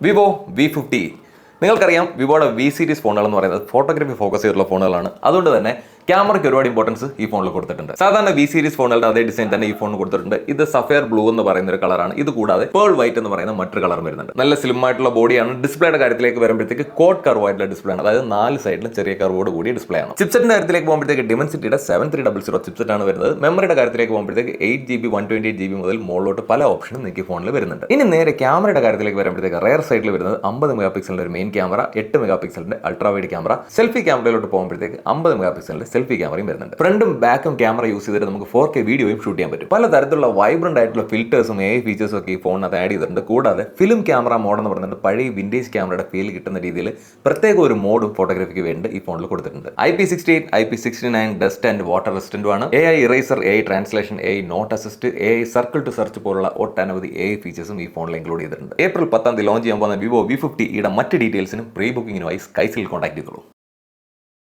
Vivo V fifty നിങ്ങൾക്കറിയാം വിവോയുടെ V series ഫോണുകൾ എന്ന് പറയുന്നത് ഫോട്ടോഗ്രാഫി ഫോക്കസ് ചെയ്തിട്ടുള്ള ഫോണുകളാണ് അതുകൊണ്ട് തന്നെ ക്യാമറയ്ക്ക് ഒരുപാട് ഇമ്പോർട്ടൻസ് ഈ ഫോണിൽ കൊടുത്തിട്ടുണ്ട്. സാധാരണ വി സീരീസ് ഫോണുകളുടെ അതേ ഡിസൈൻ തന്നെ ഈ ഫോണിൽ കൊടുത്തിട്ടുണ്ട്. ഇത് സഫയർ ബ്ലൂ എന്ന് പറയുന്ന ഒരു കളറാണ് ഇത് കൂടാതെ പേൾ വൈറ്റ് എന്ന് പറയുന്ന മറ്റൊരു കളർ വരുന്നുണ്ട്. നല്ല സ്ലിം ആയിട്ടുള്ള ബോഡിയാണ് ഡിസ്പ്ലേയുടെ കാര്യത്തിലേക്ക് വരുമ്പോഴത്തേക്ക് കോഡ് കർവ് ആയിട്ടുള്ള ഡിസ്പ്ലേ ആണ്. അതായത് നാല് സൈഡിലും ചെറിയ കർവോട് കൂടി ഡിസ്പ്ലേ ആണ്. ചിപ്സെറ്റിന്റെ കാര്യത്തിലേക്ക് പോകുമ്പോഴത്തേക്ക് ഡിമൻസിറ്റിയുടെ seven three double zero chipset ആണ് വരുന്നത്. മെമ്മറിയുടെ കാര്യത്തിലേക്ക് പോകുമ്പോഴത്തേക്ക് eight G B one twenty G B മുതൽ മുകളിലോട്ട് പല ഓപ്ഷനും നിങ്ങൾക്ക് ഫോണിൽ വരുന്നുണ്ട്. ഇനി നേരെ ക്യാമറയുടെ കാര്യത്തിലേക്ക് വരുമ്പോഴത്തേക്ക് റയർ സൈഡിൽ വരുന്നത് അമ്പത് മെഗാ പിക്സലിന്റെ ഒരു മെയിൻ ക്യാമറ എട്ട് മെഗാ പിക്സലിന്റെ അൾട്രാ വൈഡ് ക്യാമറ സെൽഫി ക്യാമറയിലോട്ട് പോകുമ്പോഴത്തേക്ക് അമ്പത് മെഗാ പിക്സലിന്റെ സെൽഫി ക്യാമറയും വരുന്നുണ്ട്. ഫ്രണ്ടും ബാക്കും ക്യാമറ യൂസ് ചെയ്തിട്ട് നമുക്ക് ഫോർ കെ വീഡിയോയും ഷൂട്ട് ചെയ്യാൻ പറ്റും. പല തരത്തിലുള്ള വൈബ്രന്റ് ആയിട്ടുള്ള ഫിൽറ്റേഴ്സും എ ഫീച്ചേഴ്സും ഒക്കെ ഈ ഫോണിനകത്ത് ആഡ് ചെയ്തിട്ടുണ്ട്. കൂടാതെ ഫിലിം ക്യാമറ മോഡ് എന്ന് പഴയ വിൻഡേജ് ക്യാമറയുടെ ഫീൽ കിട്ടുന്ന രീതിയിൽ പ്രത്യേക ഒരു മോഡും ഫോട്ടോഗ്രാഫിക്ക് വേണ്ടി ഈ ഫോണിൽ കൊടുത്തിട്ടുണ്ട്. I P sixty eight I P sixty nine dust and water റെസിസ്റ്റന്റും ആണ്. A I eraser A I translation A I note assist A I circle to search പോലുള്ള ഒട്ടനവധി എ ഐ ഫീച്ചേഴ്സും ഈ ഫോണിൽ ഇൻക്ലൂഡ് ചെയ്തിട്ടുണ്ട്. ഏപ്രിൽ പത്താം തീയതി ലോഞ്ച് ചെയ്യാൻ പോകുന്ന വിവോ വി ഫിഫ്റ്റി യുടെ മറ്റ് ഡീറ്റെയിൽസിനും പ്രീ ബുക്കിങ്ങിനുമായി സ്കൈസിൽ കോൺടാക്ട് ചെയ്തോളൂ.